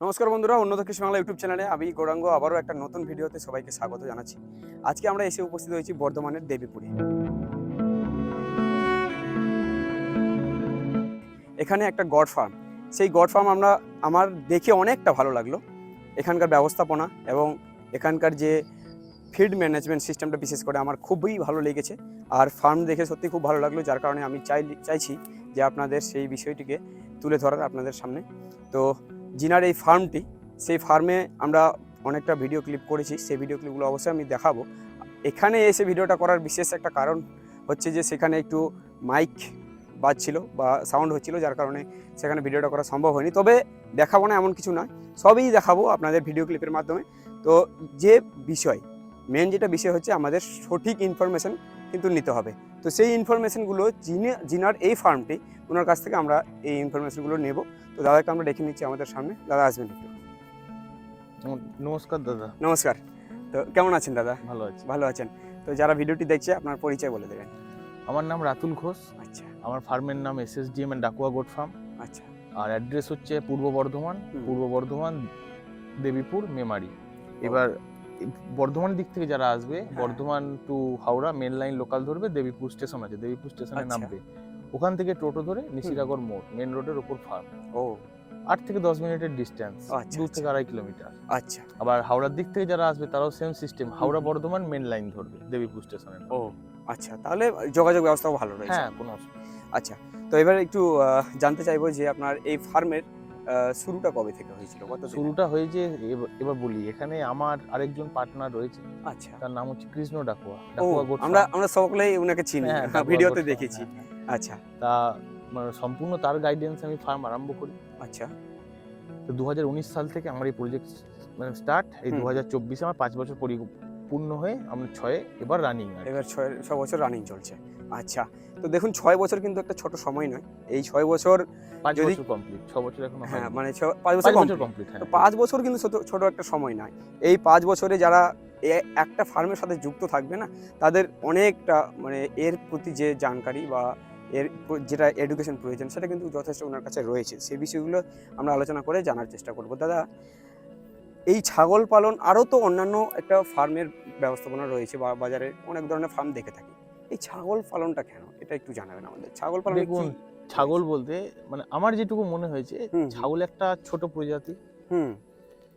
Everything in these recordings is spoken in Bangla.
নমস্কার বন্ধুরা উন্নত কৃষি বাংলা ইউটিউব চ্যানেলে আমি গৌরাঙ্গ আবারও একটা নতুন ভিডিওতে সবাইকে স্বাগত জানাচ্ছি। আজকে আমরা এসে উপস্থিত হয়েছি বর্ধমানের দেবীপুরে। এখানে একটা গড ফার্ম। সেই গড ফার্ম আমরা, আমার দেখে অনেকটা ভালো লাগল। এখানকার ব্যবস্থাপনা এবং এখানকার যে ফিড ম্যানেজমেন্ট সিস্টেমটা বিশেষ করে আমার খুবই ভালো লেগেছে। আর ফার্ম দেখে সত্যি খুব ভালো লাগল, যার কারণে আমি চাই চাইছি যে আপনাদের সেই বিষয়টিকে তুলে ধরার আপনাদের সামনে। তো জিনার এই ফার্মটি, সেই ফার্মে আমরা অনেকটা ভিডিও ক্লিপ করেছি, সেই ভিডিও ক্লিপগুলো অবশ্যই আমি দেখাবো। এখানে এসে ভিডিওটা করার বিশেষ একটা কারণ হচ্ছে যে সেখানে একটু মাইক বাজছিল বা সাউন্ড হচ্ছিল, যার কারণে সেখানে ভিডিওটা করা সম্ভব হয়নি। তবে দেখাবো না, এমন কিছু নয়। সবই দেখাবো আপনাদের ভিডিও ক্লিপের মাধ্যমে। তো যে বিষয় মেন যেটা বিষয় হচ্ছে আমাদের সঠিক ইনফরমেশন কিন্তু নিতে হবে। তো সেই ইনফরমেশনগুলো যিনি জিনার এই ফার্মটি ওনার কাছ থেকে আমরা এই ইনফরমেশনগুলো নেব। তো দাদাকে আমরা ডেকে নিচ্ছি আমাদের সামনে। দাদা আসবেন একটু। নমস্কার দাদা। নমস্কার। তো কেমন আছেন দাদা? ভালো আছি। ভালো আছেন। তো যারা ভিডিওটি দেখছে আপনার পরিচয় বলে দেবেন। আমার নাম রাতুল ঘোষ। আচ্ছা। আমার ফার্মের নাম S S DM Dakua goat farm আচ্ছা। আর অ্যাড্রেস হচ্ছে পূর্ব বর্ধমান পূর্ব বর্ধমান দেবীপুর মেমারি। এবার বর্ধমান দিক থেকে যারা আসবে হ্যাঁ। Bardhaman to Howrah main line local ধরবে দেবীপুর স্টেশন আছে। দেবীপুর স্টেশনে আচ্ছা। নামবে। ওখান থেকে টোটো ধরে নিশিরাগড় মোড় মেন রোডের ওপর ফার্ম। ও। আট থেকে দশ মিনিটের ডিস্টেন্স আচ্ছা, দু আচ্ছা। থেকে আড়াই কিলোমিটার আচ্ছা। আবার হাওড়ার দিক থেকে যারা আসবে তারাও same system Howrah Bardhaman main line ধরবে দেবীপুর স্টেশনে ও আচ্ছা তাহলে যোগাযোগ ব্যবস্থাও ভালো রয়েছে। হ্যাঁ কোনো আচ্ছা তো এবার একটু জানতে চাইব যে আপনার এই ফার্মের শুরুটা কবে থেকে হয়েছিল কত শুরুটা হয়েছে এবার- এবার বলি এখানে আমার আরেকজন পার্টনার রয়েছে আচ্ছা। তার নাম হচ্ছে কৃষ্ণ ডাকুয়া আমরা আমরা সকলেই ওনাকে চিনি হ্যাঁ, ভিডিওতে দেখেছি। হ্যাঁ, হ্যাঁ। আচ্ছা। তা মানে সম্পূর্ণ তার গাইডেন্স আমি ফার্ম আরম্ভ করি। আচ্ছা। তো দু হাজার উনিশ সাল থেকে আমার এই প্রজেক্ট মানে স্টার্ট এই দু হাজার চব্বিশে আমার পাঁচ বছর পরিপূর্ণ হয়ে আমরা ছয়ে এবার রানিং এবার ছয় ছ বছর রানিং চলছে। আচ্ছা। তো দেখুন ছয় বছর কিন্তু একটা ছোট সময় নয়। এই ছয় বছর পাঁচ যদি- কমপ্লিট ছ বছর এখনও হ্যাঁ মানে পাঁচ বছর। কমপ্লিট হ্যাঁ। তো পাঁচ বছর কিন্তু ছোট একটা সময় নয়। এই পাঁচ বছরে যারা একটা ফার্মের সাথে যুক্ত থাকবে না তাদের অনেকটা মানে এর প্রতি যে জানকারি বা এর যেটা এডুকেশন প্রয়োজন সেটা কিন্তু যথেষ্ট ওনার কাছে রয়েছে। সেই বিষয়গুলো আমরা আলোচনা করে জানার চেষ্টা করব। দাদা এই ছাগল পালন আরও তো অন্যান্য একটা ফার্মের ব্যবস্থাপনা রয়েছে বা বাজারে অনেক ধরনের ফার্ম দেখে থাকি। এই ছাগল পালনটা কেন? এটা একটু জানাবেন আমাদের। ছাগল পালন দেখুন, ছাগল বলতে মানে আমার যেটুকু মনে হয়েছে। ছাগল একটা ছোট প্রজাতি। হুম।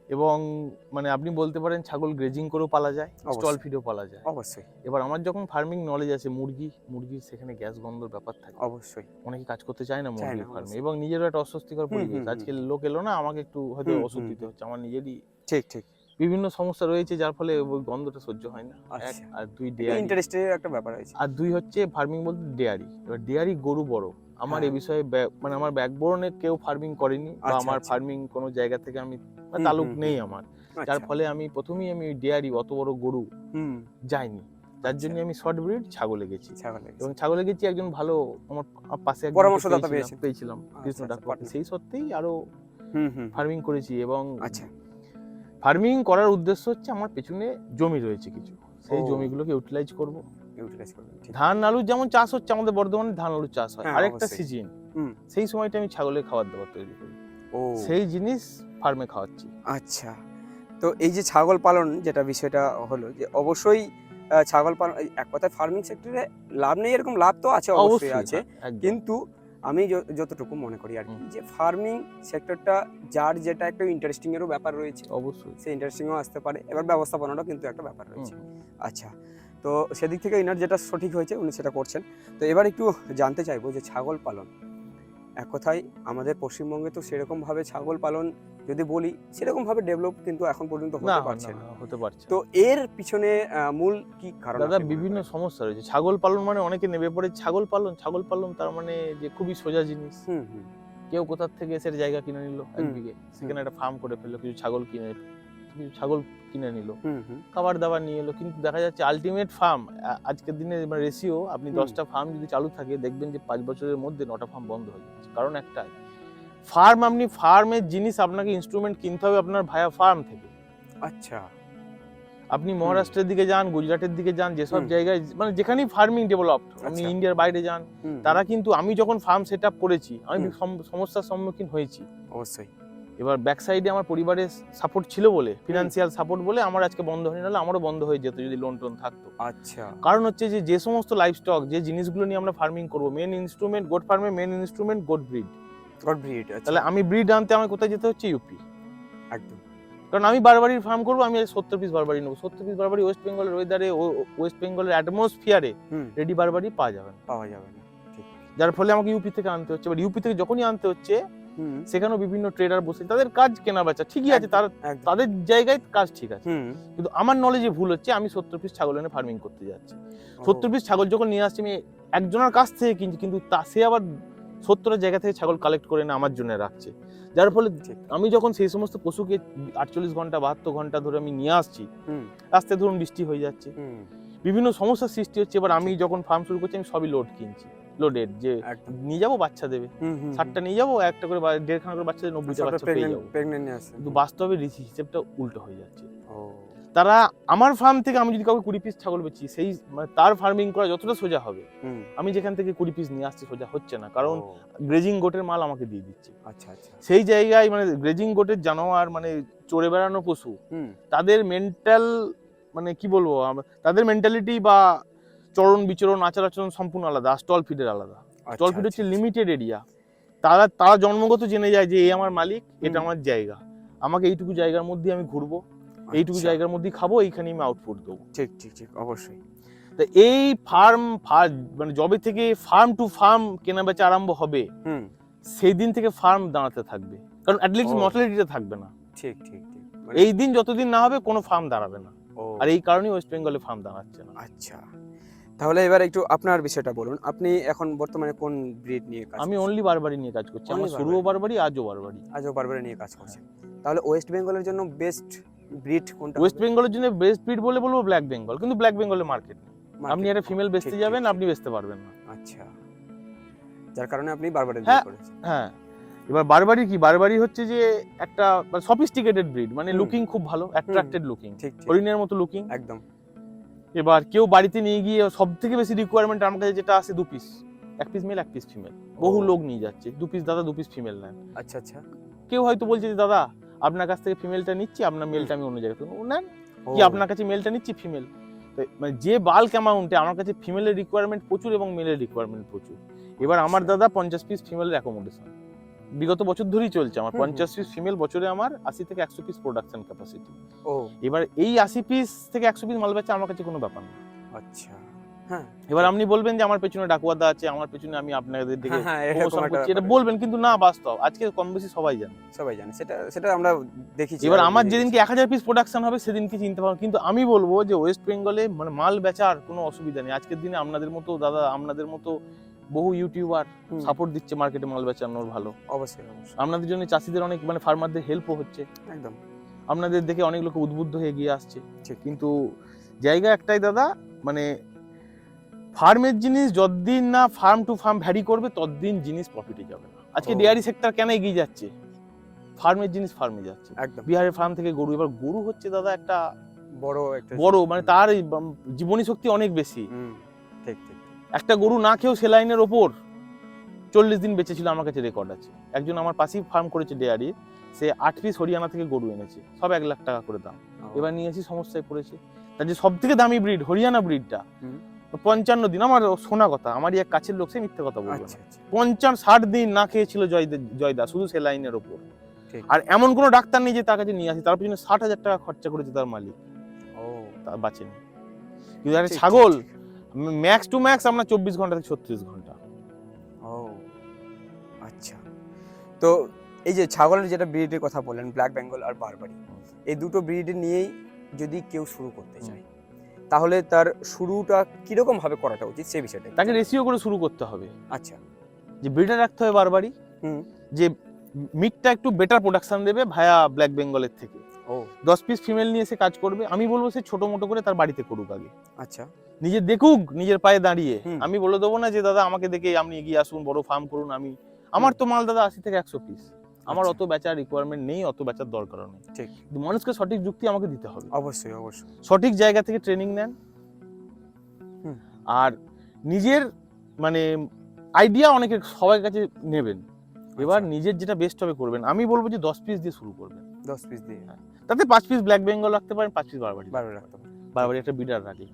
এবং মানে আপনি বলতে পারেন ছাগল গ্রেজিং করেও পালা যায় স্টল ফিডও পালা যায়। অবশ্যই। এবার আমার যখন ফার্মিং নলেজ আছে মুরগি মুরগির সেখানে গ্যাস গন্ধর ব্যাপার থাকে। অবশ্যই। অনেকে কাজ করতে চায় না মুরগির না, ফার্মে এবং নিজেরও একটা অস্বস্তিকর পরিবেশ। আজকে লোক এলো না আমাকে একটু হয়তো ওষুধ দিতে হচ্ছে। আমার নিজেরই ঠিক ঠিক। বিভিন্ন সমস্যা রয়েছে যার ফলে ওই গন্ধটা সহ্য হয় না। আচ্ছা। আর দুই ডেয়ারি ইন্টারেস্টের একটা ব্যাপার রয়েছে আর দুই হচ্ছে ফার্মিং বলতে ডেয়ারি এবার ডেয়ারি গরু বড়। আমার এই হ্যাঁ। বিষয়ে ব্যা- মানে আমার ব্যাকবোনে কেউ ফার্মিং করেনি বা আচ্ছা, আমার আচ্ছা। ফার্মিং কোনো জায়গা থেকে আমি বা তালুক নেই আমার। যার আচ্ছা, ফলে আমি প্রথমেই আমি ডেয়ারি অত বড় গরু যাইনি। যার আচ্ছা। জন্য আমি শর্ট ব্রিড ছাগলে গেছি এবং ছাগলে গেছি একজন ভালো আমার পাশে পরামর্শদাতা পেয়েছিলাম- আচ্ছা, কৃষ্ণ partner। সেই সত্ত্বেই আরও ফার্মিং করেছি এবং আচ্ছা। ফার্মিং করার উদ্দেশ্য হচ্ছে আমার পেছনে জমি রয়েছে কিছু। সেই। জমিগুলোকে ইউটিলাইজ করব। ইউটিলাইজ ধান আলু যেমন চাষ হচ্ছে আমাদের বর্ধমানে ধান আলু চাষ হয়। হ্যাঁ, আরেকটা সিজন হুম। সেই সময়টা আমি ছাগলের খাবার দাবার তৈরি করি। ও। সেই জিনিস ফার্মে খাওয়াচ্ছি। আচ্ছা। তো এই যে ছাগল পালন যেটা বিষয়টা হলো যে অবশ্যই ছাগল পালন এক কথায় ফার্মিং সেক্টরে লাভ নেই এরকম লাভ তো আছে অবশ্যই আছে। কিন্তু আমি যতটুকু মনে করি আর কি যে ফার্মিং সেক্টরটা যার যেটা একটা ইন্টারেস্টিং এরও ব্যাপার রয়েছে। অবশ্যই। সেই ইন্টারেস্টিংও আসতে পারে। এবার ব্যবস্থাপনাটাও কিন্তু একটা ব্যাপার রয়েছে। আচ্ছা। তো সেদিক থেকে ইনার যেটা সঠিক হয়েছে উনি সেটা করছেন। তো এবার একটু জানতে চাইব যে ছাগল পালন এক কথায় আমাদের পশ্চিমবঙ্গে তো সেরকমভাবে ছাগল পালন যদি বলি সেরকমভাবে ডেভেলপ কিন্তু এখন পর্যন্ত হতে পারছে না, হতে পারছে তো এর পিছনে আহ, মূল কি কারণ দাদা বিভিন্ন সমস্যা রয়েছে। ছাগল পালন মানে অনেকে নেমে পড়ে ছাগল পালন। ছাগল পালন তার মানে যে খুবই সোজা জিনিস। হুম হুম। কেউ কোথার থেকে এসে জায়গা কিনে নিল এক বিঘে সেখানে একটা ফার্ম করে ফেলল কিছু ছাগল কিনে ছাগল কিনে নিল। খাবার দাবার নিয়ে এলো। কিন্তু দেখা যাচ্ছে আলটিমেট ফার্ম আজকের দিনে রেশিও আপনি দশটা ফার্ম যদি চালু থাকে দেখবেন যে পাঁচ বছরের মধ্যে নটা ফার্ম বন্ধ হয়ে যাচ্ছে। কারণ একটাই ফার্ম আপনি ফার্মের জিনিস আপনাকে ইনস্ট্রুমেন্ট কিনতে হবে আপনার ভায়া ফার্ম থেকে। আচ্ছা। আপনি মহারাষ্ট্রের দিকে যান গুজরাটের দিকে যান যেসব জায়গায় মানে যেখানেই ফার্মিং ডেভেলপড আপনি আচ্ছা। ইন্ডিয়ার বাইরে যান তারা কিন্তু আমি যখন ফার্ম সেট আপ করেছি আমি সমস্যার সম্মুখীন হয়েছি। অবশ্যই। এবার ব্যাক সাইডে আমার পরিবারের সাপোর্ট ছিল বলে ফিনান্সিয়াল সাপোর্ট বলে আমার আজকে বন্ধ হয়ে নাহলে আমারও বন্ধ হয়ে যেত যদি লোন টোন থাকতো। আচ্ছা। কারণ হচ্ছে যে যে সমস্ত লাইফ স্টক যে জিনিসগুলো নিয়ে আমরা ফার্মিং করব মেন ইনস্ট্রুমেন্ট গোট ফার্মে main instrument goat breed goat breed তাহলে আমি ব্রিড আনতে আমার কোথায় যেতে হচ্ছে? ইউপি একদম। কারণ আমি বারবারির ফার্ম করব আমি সত্তর পিস বারবারি নেব। সত্তর পিস বারবারি ওয়েস্ট বেঙ্গলের ওয়েদারে ওয়েস্ট বেঙ্গলের অ্যাটমসফিয়ারে রেডি বারবারি পাওয়া যাবে পাওয়া যাবে না যার ফলে আমাকে ইউপি থেকে আনতে হচ্ছে। এবার ইউপি থেকে যখনই আনতে হচ্ছে সেখানেও বিভিন্ন ট্রেডার বসে তাদের কাজ কেনা বেচা ঠিকই আছে তার তাদের জায়গায় কাজ ঠিক আছে। কিন্তু আমার নলেজে ভুল হচ্ছে আমি সত্তর পিস ছাগল এনে ফার্মিং করতে যাচ্ছি। সত্তর পিস ছাগল যখন নিয়ে আসছি আমি একজনের কাছ থেকে কিনছি কিন্তু তা সে আবার সত্তরের জায়গা থেকে ছাগল কালেক্ট করে এনে আমার জন্য রাখছে। যার ফলে আমি যখন সেই সমস্ত পশুকে আটচল্লিশ ঘণ্টা বাহাত্তর ঘণ্টা ধরে আমি নিয়ে আসছি রাস্তায় ধরুন বৃষ্টি হয়ে যাচ্ছে বিভিন্ন সমস্যার সৃষ্টি হচ্ছে এবার আমি যখন ফার্ম শুরু করছি আমি সবই লোড কিনছি। লোডেড যে নিয়ে যাব বাচ্চা দেবে। ষাটটা নিয়ে যাব একটা করে দেড়খানা করে বাচ্চা নব্বইটা বাচ্চা পেয়ে যাব। কিন্তু বাস্তবে রিসি হিসেবটা উল্টো হয়ে যাচ্ছে। তারা আমার ফার্ম থেকে আমি যদি কাউকে কুড়ি পিস ছাগল বেচি সেই মানে তার ফার্মিং করা যতটা সোজা হবে আমি যেখান থেকে কুড়ি পিস নিয়ে আসছি সোজা হচ্ছে না। কারণ গ্রেজিং গোটের মাল আমাকে দিয়ে দিচ্ছে। আচ্ছা আচ্ছা। সেই জায়গায় মানে গ্রেজিং গোটের জানোয়ার মানে চড়ে বেড়ানো পশু তাদের মেন্টাল মানে কি বলব তাদের মেন্টালিটি বা চরণ বিচরণ আচার আচরণ সম্পূর্ণ আলাদা স্টল ফিডের আলাদা। স্টল আচ্ছা, ফিড হচ্ছে আচ্ছা, লিমিটেড এরিয়া তারা তারা জন্মগত জেনে যায় যে এই আমার মালিক এটা আমার জায়গা। আমাকে এইটুকু জায়গার মধ্যে আমি ঘুরবো এইটুকু আচ্ছা, জায়গার মধ্যেই খাব এইখানে আমি আউটপুট দেবো। ঠিক ঠিক ঠিক অবশ্যই। তো এই ফার্ম মানে জবে থেকে ফার্ম টু ফার্ম কেনা বেচা আরম্ভ হবে হুম। সেই দিন থেকে ফার্ম দাঁড়াতে থাকবে। কারণ অ্যাটলিস্ট মর্টালিটিটা থাকবে না। ঠিক ঠিক ঠিক। মানে- এই দিন যতদিন না হবে কোনো ফার্ম দাঁড়াবে না। আর এই কারণেই ওয়েস্ট বেঙ্গলে ফার্ম দাঁড়াচ্ছে না। আচ্ছা। তাহলে এবার একটু আপনার বিষয়টা বলুন। আপনি এখন বর্তমানে কোন ব্রিড নিয়ে কাজ আমি অনলি বারবারই নিয়ে কাজ করছি। আমার Only শুরুও বারবারই আজও বারবারই আজও বারবারে নিয়ে কাজ করছেন। তাহলে ওয়েস্ট বেঙ্গলের জন্য বেস্ট ব্রিড কোনটা ওয়েস্ট বেঙ্গলের জন্য বেস্ট ব্রিড বলে বলব ব্ল্যাক বেঙ্গল কিন্তু ব্ল্যাক বেঙ্গলের মার্কেট আপনি একটা ফিমেল বেচতে যাবেন আপনি বেচতে পারবেন না। আচ্ছা। যার কারণে আপনি বারবারে হ্যাঁ। করেছেন। হ্যাঁ। এবার বারবারি কি? বারবারি হচ্ছে যে একটা সফিস্টিকেটেড ব্রিড মানে লুকিং খুব ভালো অ্যাট্রাক্টেড লুকিং ঠিক ঠিক। হরিণের মতো লুকিং একদম। এবার কেউ বাড়িতে নিয়ে গিয়ে সব থেকে বেশি রিকোয়ারমেন্ট আমার কাছে যেটা আছে দু পিস এক পিস মেল এক পিস ফিমেল বহু লোক নিয়ে যাচ্ছে। দু পিস দাদা দু পিস ফিমেল নেন। আচ্ছা আচ্ছা। কেউ হয়তো বলছে যে দাদা আপনার কাছ থেকে ফিমেলটা নিচ্ছি আপনার মেলটা আমি অন্য জায়গায় নেন। কি আপনার কাছে মেলটা নিচ্ছি? ফিমেল মানে যে বাল্ক অ্যামাউন্টে আমার কাছে ফিমেলের রিকোয়ারমেন্ট প্রচুর এবং মেলের রিকোয়ারমেন্ট প্রচুর। এবার আমার আচ্ছা। দাদা পঞ্চাশ পিস ফিমেলের অ্যাকোমোডেশন বিগত বছর ধরেই চলছে আমার। পঞ্চাশ পিস ফিমেল বছরে আমার আশি থেকে একশো পিস প্রোডাকশন ক্যাপাসিটি ও। এবার এই আশি পিস থেকে একশো পিস মাল বেচা আমার কাছে কোনো ব্যাপার না। আচ্ছা হ্যাঁ। এবার আপনি বলবেন যে আমার পেছনে ডাকুয়াদা আছে আমার পেছনে আমি আপনাদের দিকে হ্যাঁ, হ্যাঁ, এটা বলবেন কিন্তু না বাস্তব। আজকে কম বেশি সবাই জানে। সবাই জানে। সেটা সেটা আমরা দেখেছি এবার আমার যেদিনকে এক হাজার পিস প্রোডাকশন হবে সেদিনকে চিনতে পারব কিন্তু আমি বলব যে ওয়েস্ট বেঙ্গলে মানে মাল বেচার কোনো অসুবিধা নেই। আজকের দিনে আপনাদের মতো দাদা আপনাদের মতো বহু ইউটিউবার সাপোর্ট দিচ্ছে মার্কেটে মাল বেচানোর ভালো। অবশ্যই আপনাদের জন্য চাষিদের অনেক মানে ফার্মারদের হেল্পও হচ্ছে। একদম। আপনাদের দেখে অনেক লোক উদ্বুদ্ধ হয়ে গিয়ে আসছে। কিন্তু জায়গা একটাই দাদা মানে ফার্মের জিনিস যতদিন না ফার্ম টু ফার্ম ভ্যারি করবে ততদিন জিনিস প্রফিটে যাবে না। আজকে ডেয়ারি সেক্টর কেন এগিয়ে যাচ্ছে? ফার্মের জিনিস ফার্মে যাচ্ছে। একদম। বিহারের ফার্ম থেকে গরু এবার গরু হচ্ছে দাদা একটা বড় একটা বড় মানে তার জীবনী শক্তি অনেক বেশি। ঠিক ঠিক। একটা গরু না খেয়েও সেলাইনের ওপর চল্লিশ দিন বেঁচেছিল আমার কাছে রেকর্ড আছে। একজন আমার পাশেই ফার্ম করেছে ডেয়ারি সে আট পিস হরিয়ানা থেকে গরু এনেছে সব এক লাখ টাকা করে দাম। এবার নিয়েছি সমস্যায় পড়েছে। তার যে সব থেকে দামি ব্রিড হরিয়ানা ব্রিডটা পঞ্চান্ন দিন আমার শোনা কথা আমারই এক কাছের লোক সে মিথ্যে কথা বলবে আচ্ছা আচ্ছা। পঞ্চান্ন ষাট দিন না খেয়েছিল জয়দা জয়দা শুধু সেলাইনের ওপর। আর এমন কোনো ডাক্তার নেই যে তার কাছে নিয়ে আসি তার পিছনে ষাট হাজার টাকা খরচা করেছে তার মালিক। ও। তা বাঁচেনি। কিন্তু একটা ছাগল। ম্যাক্স টু ম্যাক্স আপনার চব্বিশ ঘণ্টা থেকে ছত্রিশ ঘণ্টা। ও আচ্ছা। তো এই যে ছাগলের যেটা ব্রিডের কথা বললেন ব্ল্যাক বেঙ্গল আর বারবারি এই দুটো ব্রিড নিয়েই যদি কেউ শুরু করতে চায় তাহলে তার শুরুটা কীরকম ভাবে করাটা উচিত সেই বিষয়টা তাকে। রেশিও করে শুরু করতে হবে। আচ্ছা। যে ব্রিডার রাখতে হবে বারবারই হুম। যে মিটটা একটু বেটার প্রোডাকশন দেবে ভায়া ব্ল্যাক বেঙ্গলের থেকে। দশ পিস ফিমেল নিয়ে এসে কাজ করবে আমি বলব সে ছোট মোটো করে তার বাড়িতে করুক আগে। আচ্ছা। নিজে দেখুক নিজের পায়ে দাঁড়িয়ে। আমি বলে দেবো না যে দাদা আমাকে দেখে আপনি এগিয়ে আসুন বড় ফার্ম করুন আমি। আমার তো মাল দাদা আশি থেকে একশো পিস আমার আচ্ছা। অত বেচার রিকোয়ারমেন্ট নেই অত বেচার দরকারও নেই। ঠিক। মানুষকে সঠিক যুক্তি আমাকে দিতে হবে। অবশ্যই অবশ্যই। সঠিক জায়গা থেকে ট্রেনিং নেন। আর নিজের মানে আইডিয়া অনেকের সবার কাছে নেবেন। এবার আচ্ছা। নিজের যেটা বেস্ট হবে করবেন। আমি বলব যে দশ পিস দিয়ে শুরু করবেন। দশ পিস দিয়ে। তাতে পাঁচ পিস ব্ল্যাক বেঙ্গল রাখতে পারেন পাঁচ পিস বারবারি বারবার রাখতে হবে বারবারি একটা বিডার রাখি।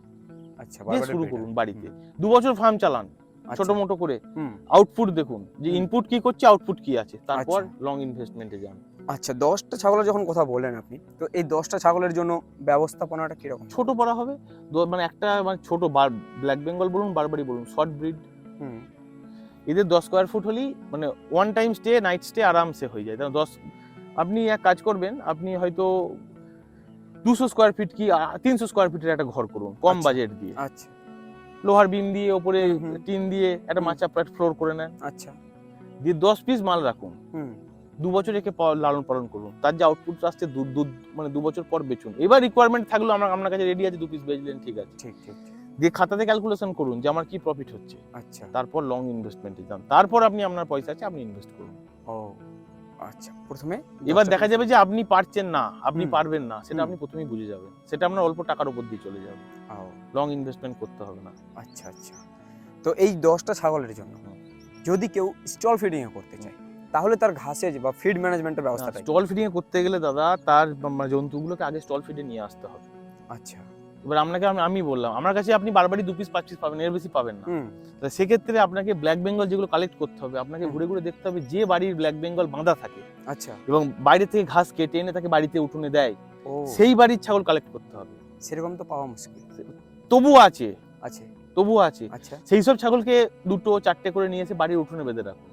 আচ্ছা দিয়ে বারবারের শুরু করুন বাড়িতে। দু বছর ফার্ম চালান আচ্ছা, ছোট মোটো করে। আউটপুট দেখুন যে ইনপুট কি করছে আউটপুট কি আছে। তারপর আচ্ছা। লং ইনভেস্টমেন্টে যান। আচ্ছা দশটা ছাগলের যখন কথা বললেন আপনি তো এই দশটা ছাগলের জন্য ব্যবস্থাপনাটা কীরকম? ছোট করা হবে। মানে একটা মানে ছোট বার ব্ল্যাক বেঙ্গল বলুন বারবারি বলুন শর্ট ব্রিড হুম। এদের দশ স্কোয়ার ফুট হলেই মানে one time stay night stay আরামসে হয়ে যায়। দশ আপনি এক কাজ করবেন আপনি হয়তো দুশো স্কোয়ার ফিট কি তিনশো স্কোয়ার ফিটের একটা ঘর করুন কম আচ্ছা। বাজেট দিয়ে। আচ্ছা। লোহার বিম দিয়ে ওপরে। টিন দিয়ে একটা। মাচা প্লেট ফ্লোর করে নেন। আচ্ছা। দিয়ে দশ পিস মাল রাখুন। দু বছর একে লালন পালন করুন। তার যে আউটপুট আসছে দু দু মানে দু বছর পর বেচুন। এবার রিকোয়ারমেন্ট থাকল আমার আপনার কাছে রেডি আছে দু পিস বেচলেন ঠিক আছে। ঠিক ঠিক ঠিক। দিয়ে খাতাতে ক্যালকুলেশন করুন যে আমার কি প্রফিট হচ্ছে। আচ্ছা। তারপর লং ইনভেস্টমেন্টে যান। তারপর আপনি আপনার পয়সা আছে আপনি ইনভেস্ট করুন। ও। আচ্ছা প্রথমে এবার দেখা যাবে যে আপনি পারছেন না আপনি পারবেন না সেটা। আপনি প্রথমেই বুঝে যাবেন। সেটা আপনার অল্প টাকার উপর দিয়ে চলে যাবে। লং ইনভেস্টমেন্ট করতে হবে না। আচ্ছা আচ্ছা। তো এই দশটা ছাগলের জন্য যদি কেউ স্টল ফিডিং করতে চায় তাহলে তার ঘাসের বা ফিড ম্যানেজমেন্টের ব্যবস্থাটা স্টল ফিডিং করতে গেলে দাদা তার মানে জন্তুগুলোকে আগে স্টল ফিডে নিয়ে আসতে হবে। আচ্ছা। এবার আপনাকে আমি বললাম আমার কাছে আপনি বারবারই দু পিস পাঁচ পিস পাবেন এর বেশি পাবেন না। তা সেক্ষেত্রে আপনাকে ব্ল্যাক বেঙ্গল যেগুলো কালেক্ট করতে হবে আপনাকে ঘুরে ঘুরে দেখতে হবে যে বাড়ির ব্ল্যাক বেঙ্গল বাঁধা থাকে। আচ্ছা। এবং বাইরে থেকে ঘাস কেটে এনে তাকে বাড়িতে উঠোনে দেয়। সেই বাড়ির ছাগল কালেক্ট করতে হবে। সেরকম তো পাওয়া মুশকিল। তবুও আছে। আছে। তবুও আছে। আচ্ছা। সেই সব ছাগলকে দুটো চারটে করে নিয়ে এসে বাড়ির উঠোনে বেঁধে রাখুন।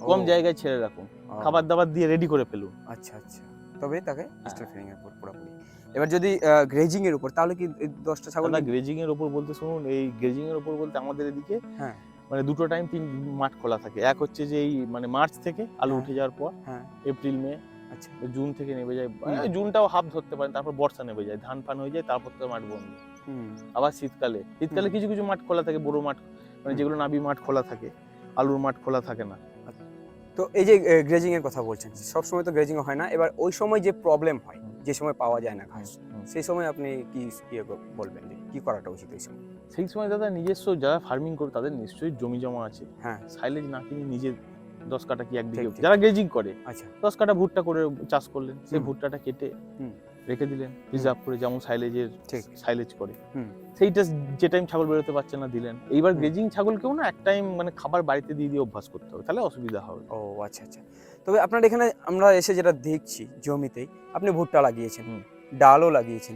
কম জায়গায় ছেড়ে রাখুন। খাবার দাবার দিয়ে রেডি করে ফেলুন। আচ্ছা আচ্ছা। তবে তাকে হ্যাঁ। স্টল ফিডিং এর উপর পুরোপুরি। এবার যদি গ্রেজিং এর উপর তাহলে কি দশটা ছাগল কি- গ্রেজিং এর উপর বলতে শুনুন এই গ্রেজিং এর উপর বলতে আমাদের এদিকে হ্যাঁ। মানে দুটো টাইম তিন মাঠ খোলা থাকে। এক হচ্ছে যে এই মানে মার্চ থেকে আলু হ্যাঁ। উঠে যাওয়ার পর হ্যাঁ। এপ্রিল মে আচ্ছা। জুন থেকে নেমে যায়। জুনটাও হাফ ধরতে পারেন তারপর বর্ষা নেমে যায়। ধান ফান হয়ে যায় তারপর তো মাঠ বন্ধ। হুম। আবার শীতকালে। শীতকালে কিছু কিছু মাঠ খোলা থাকে বড় মাঠ মানে যেগুলো নাবি মাঠ খোলা থাকে। আলুর মাঠ খোলা থাকে না। তো এই যে গ্রেজিংয়ের এর কথা বলছেন সব সময় তো গ্রেজিং হয় না। এবার ওই সময় যে প্রবলেম হয় যে সময় পাওয়া যায় না ঘাস সেই সময় আপনি কি ইয়ে বলবেন যে কি করাটা উচিত এই সময়? সেই সময় দাদা নিজস্ব যারা ফার্মিং করে তাদের নিশ্চয়ই জমি জমা আছে। হ্যাঁ। সাইলেজ না কিনে নিজে দশ কাটা কি ঠিক। যারা গ্রেজিং করে আচ্ছা। দশ কাটা ভুট্টা করে চাষ করলেন সেই ভুট্টাটা কেটে হুম। রেখে দিলেন রিজার্ভ করে যেমন সাইলেজের সাইলেজ করে। সেইটা যে টাইম ছাগল বেরোতে পারছে না দিলেন এইবার। গ্রেজিং ছাগলকেও না এক টাইম মানে খাবার বাড়িতে দিয়ে দিয়ে অভ্যাস করতে হবে তাহলে অসুবিধা হবে ও আচ্ছা আচ্ছা তবে আপনার এখানে আমরা এসে যেটা দেখছি জমিতে আপনি ভুট্টা লাগিয়েছেন। ডালও লাগিয়েছেন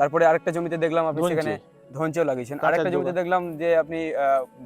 তারপরে আরেকটা জমিতে দেখলাম আপনি। সেখানে ধনচেও লাগিয়েছেন আরেকটা জমিতে দেখলাম যে আপনি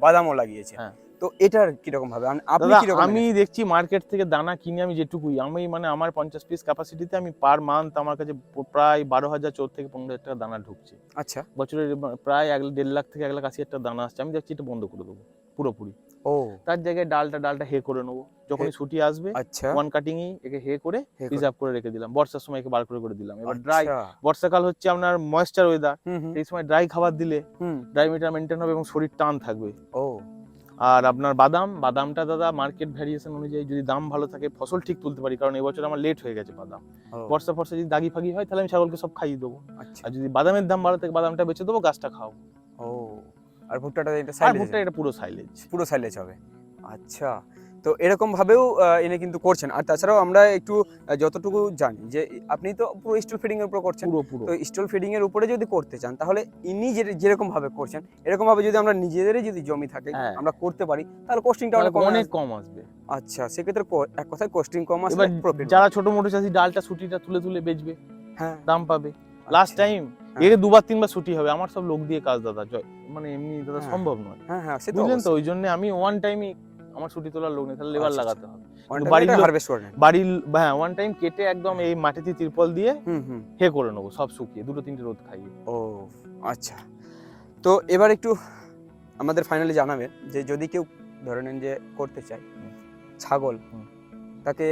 বাদামও লাগিয়েছেন হ্যাঁ। তো এটার কীরকম ভাবে আপনি কীরকম আমি দেখছি মার্কেট থেকে দানা কিনে আমি যেটুকুই আমি মানে আমার পঞ্চাশ পিস ক্যাপাসিটিতে আমি পার মান্থ আমার কাছে প্রায় বারো হাজার চোদ্দ থেকে পনেরো হাজার টাকা দানা ঢুকছে। আচ্ছা। বছরের প্রায় এক দেড় লাখ থেকে এক লাখ আশি হাজার টাকা দানা আসছে। আমি দেখছি এটা বন্ধ করে দেবো পুরোপুরি। ও। তার জায়গায় ডালটা ডালটা হে করে নেব। যখনই ছুটি আসবে আচ্ছা। ওয়ান কাটিং একে হে করে। রিজার্ভ করে। রেখে দিলাম। বর্ষার সময় একে বার করে করে দিলাম। এবার ড্রাই আচ্ছা। বর্ষাকাল হচ্ছে আপনার ময়েশ্চার ওয়েদার এই সময় ড্রাই খাবার দিলে ড্রাই মিটার মেনটেন হবে এবং শরীর টান থাকবে। ও। আর আপনার বাদাম বাদামটা দাদা মার্কেট ভ্যারিয়েশন অনুযায়ী যদি দাম ভালো থাকে ফসল ঠিক তুলতে পারি কারণ এবছর আমার লেট হয়ে গেছে বাদাম। বর্ষা ফর্ষা যদি দাগি ফাগি হয় তাহলে আমি ছাগলকে সব খাইয়ে দেবো। আচ্ছা। আর যদি বাদামের দাম ভালো থাকে বাদামটা বেঁচে দেবো গাছটা খাও ও। আর ভুট্টাটা এটা সাইলেজ ভুট্টা এটা পুরো সাইলেজ পুরো সাইলেজ হবে। আচ্ছা। তো এরকম ভাবেও আহ, এনে কিন্তু করছেন। আর তাছাড়াও আমরা একটু যতটুকু জানি যে আপনি তো পুরো স্টল ফিডিং এর উপর করছেন। তো স্টল ফিডিং এর উপরে যদি করতে চান তাহলে ইনি যে- যেরকম ভাবে করছেন এরকম ভাবে যদি আমরা নিজেদেরই যদি জমি থাকে হ্যাঁ। আমরা করতে পারি তাহলে কস্টিংটা অনেক কম অনেক কম আসবে। আচ্ছা সেক্ষেত্রে এক কথায় কস্টিং কম আসবে প্রফিট যারা ছোট মোটো চাষি ডালটা ছুটিটা তুলে তুলে বেচবে হ্যাঁ। দাম পাবে। লাস্ট। টাইম। এর দুবার তিনবার ছুটি হবে আমার সব লোক দিয়ে কাজ দাদা মানে এমনি দাদা হ্যাঁ। সম্ভব নয়। হ্যাঁ হ্যাঁ বুঝলেন তো? ওই জন্য আমি ওয়ান টাইমই আমার ছুটি তোলার লোক নেই তাহলে লেবার আচ্ছা, লাগাতে হবে। বাড়ির harvest করে বাড়ির হ্যাঁ ওয়ান টাইম কেটে একদম এই মাটিতে তিরপল দিয়ে হুম হুম। হে করে নেব সব শুকিয়ে দুটো তিনটে রোদ খাইয়ে। ও আচ্ছা। তো এবার একটু আমাদের ফাইনালি জানাবেন যে যদি কেউ ধরে নেন যে করতে চায় ছাগল। তাকে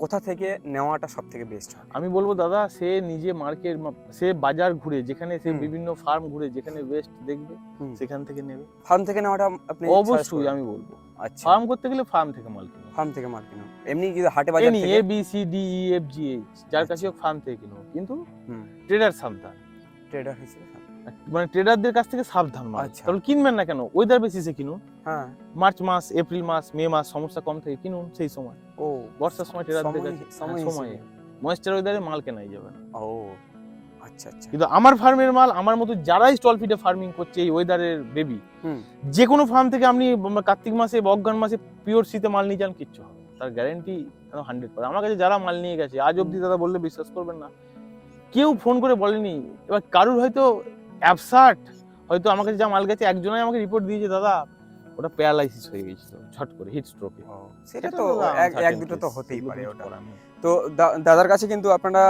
কোথা থেকে নেওয়াটা সব থেকে বেস্ট হয়? আমি বলব দাদা সে নিজে মার্কেট সে বাজার ঘুরে যেখানে সে বিভিন্ন ফার্ম ঘুরে যেখানে বেস্ট দেখবে। সেখান থেকে নেবে। ফার্ম থেকে নেওয়াটা আপনি অবশ্যই আমি বলব। আচ্ছা। ফার্ম করতে গেলে ফার্ম থেকে মাল কিনো। ফার্ম থেকে মাল কেনা। এমনি কি হাটে বাজার থেকে? A B C D E F G H যার কাছে আচ্ছা। ফার্ম থেকে কিনো। কিন্তু ট্রেডার সান্তান ট্রেডার হিসেবে মানে ট্রেডারদের কাছ থেকে সাবধান মাল আচ্ছা। তাহলে কিনবেন না কেন? ওয়েদার বেসিসে কিনুন। হ্যাঁ। মার্চ মাস এপ্রিল মাস মে মাস সমস্যা কম থাকে কিনুন সেই সময়। ও বর্ষার সময় ট্রেডারদের কাছে সময় হ্যাঁ, সময়ে ময়েশ্চার ওয়েদারে মাল কেনাই যাবে ও আচ্ছা আচ্ছা। কিন্তু আমার ফার্মের মাল আমার মতো যারাই স্টল ফিডে ফার্মিং করছে এই ওয়েদারের বেবি। যে কোনো ফার্ম থেকে আপনি কার্তিক মাসে বা অজ্ঞান মাসে পিওর শীতে মাল নিয়ে যান কিচ্ছু হবে তার গ্যারেন্টি হান্ড্রেড পারে আমার কাছে যারা মাল নিয়ে গেছে আজ অবধি দাদা বললে বিশ্বাস করবেন না। কেউ ফোন করে বলেনি। এবার কারুর হয়তো অ্যাবসার্ট। হয়তো আমার কাছে যা মাল গেছে একজনই আমাকে রিপোর্ট দিয়েছে দাদা। ওটা প্যারালাইসিস হয়ে গেছিল ঝট করে হিট স্ট্রোকে সেটা তো এক এক দুটো তো হতেই পারে ওটা। তো দাদার কাছে কিন্তু আপনারা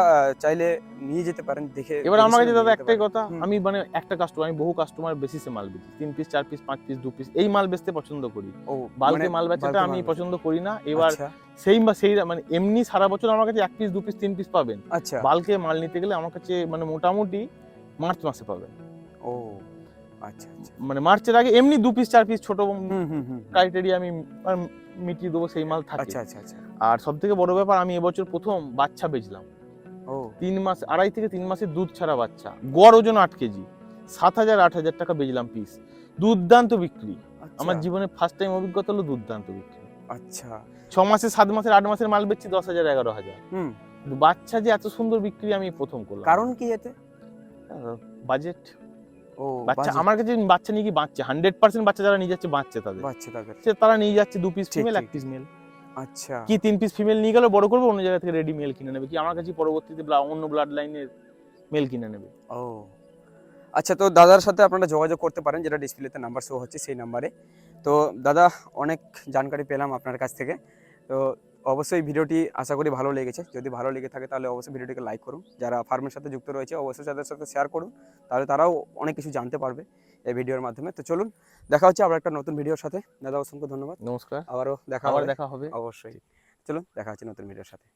চাইলে নিয়ে যেতে পারেন দেখে এবার আমার কাছে দাদা একটাই কথা আমি মানে একটা কাস্টমার আমি বহু কাস্টমার বেসিসে মাল বেচি। তিন পিস চার পিস পাঁচ পিস দু পিস এই মাল বেচতে পছন্দ করি। ও বালকে মানে মাল বেচাটা আমি পছন্দ করি না। এবার আচ্ছা, সেই বা সেই মানে এমনি সারা বছর আমার কাছে এক পিস দু পিস তিন পিস পাবেন। আচ্ছা। বালকে মাল নিতে গেলে আমার কাছে মানে মোটামুটি মার্চ মাসে পাবেন। ও আচ্ছা আচ্ছা। মানে মার্চের আগে এমনি দু পিস চার পিস ছোট হুম হুম হুম ক্রাইটেরিয়া আমি মিটিয়ে দেবো সেই মাল থাকে। আচ্ছা আচ্ছা আচ্ছা। আর সব থেকে বড় ব্যাপার আমি এবছর প্রথম বাচ্চা বেচলাম। ও। তিন মাস আড়াই থেকে তিন মাসের দুধ ছাড়া বাচ্চা। গড় ওজন আট কেজি। সাত হাজার আট হাজার টাকা বেচলাম পিস দুর্দান্ত বিক্রি। আচ্ছা, আমার জীবনে ফার্স্ট টাইম অভিজ্ঞতা হলো দুর্দান্ত বিক্রি। আচ্ছা। ছ মাসের সাত মাসের আট মাসের মাল বেচছি দশ হাজার এগারো হাজার। বাচ্চা যে এত সুন্দর বিক্রি আমি প্রথম করলাম। কারণ কি এতে? বাজেট ও বাচ্চা আমার কাছে বাচ্চা নিয়ে কি বাঁচছে? হান্ড্রেড পার্সেন্ট বাচ্চা যারা নিয়ে যাচ্ছে বাঁচছে তাদের। বাচ্চা তাদের। সে তারা নিয়ে যাচ্ছে দু পিস ফিমেল এক পিস মেল আচ্ছা। কি তিন পিস ফিমেল নিয়ে গেলে বড় করব অন্য জায়গা থেকে রেডি মেল কিনে নেবে। কি আমার কাছে পরবর্তীতে অন্য ব্লাড লাইনের মেল কিনে নেবে। ও। আচ্ছা তো দাদার সাথে আপনারা যোগাযোগ করতে পারেন যেটা ডিসপ্লেতে নাম্বার শো হচ্ছে সেই নাম্বারে তো দাদা অনেক জানকারি পেলাম আপনার কাছ থেকে। তো অবশ্যই ভিডিওটি আশা করি ভালো লেগেছে। যদি ভালো লেগে থাকে তাহলে অবশ্যই ভিডিওটিকে লাইক করুন। যারা ফার্মের সাথে যুক্ত রয়েছে অবশ্যই তাদের সাথে শেয়ার করুন। তাহলে তারাও অনেক কিছু জানতে পারবে এই ভিডিওর মাধ্যমে। তো চলুন দেখা হচ্ছে আবার একটা নতুন ভিডিওর সাথে। দাদা অসংখ্য ধন্যবাদ। নমস্কার। আবারও দেখা আবার দেখা হবে। অবশ্যই। চলুন দেখা হচ্ছে নতুন ভিডিওর সাথে।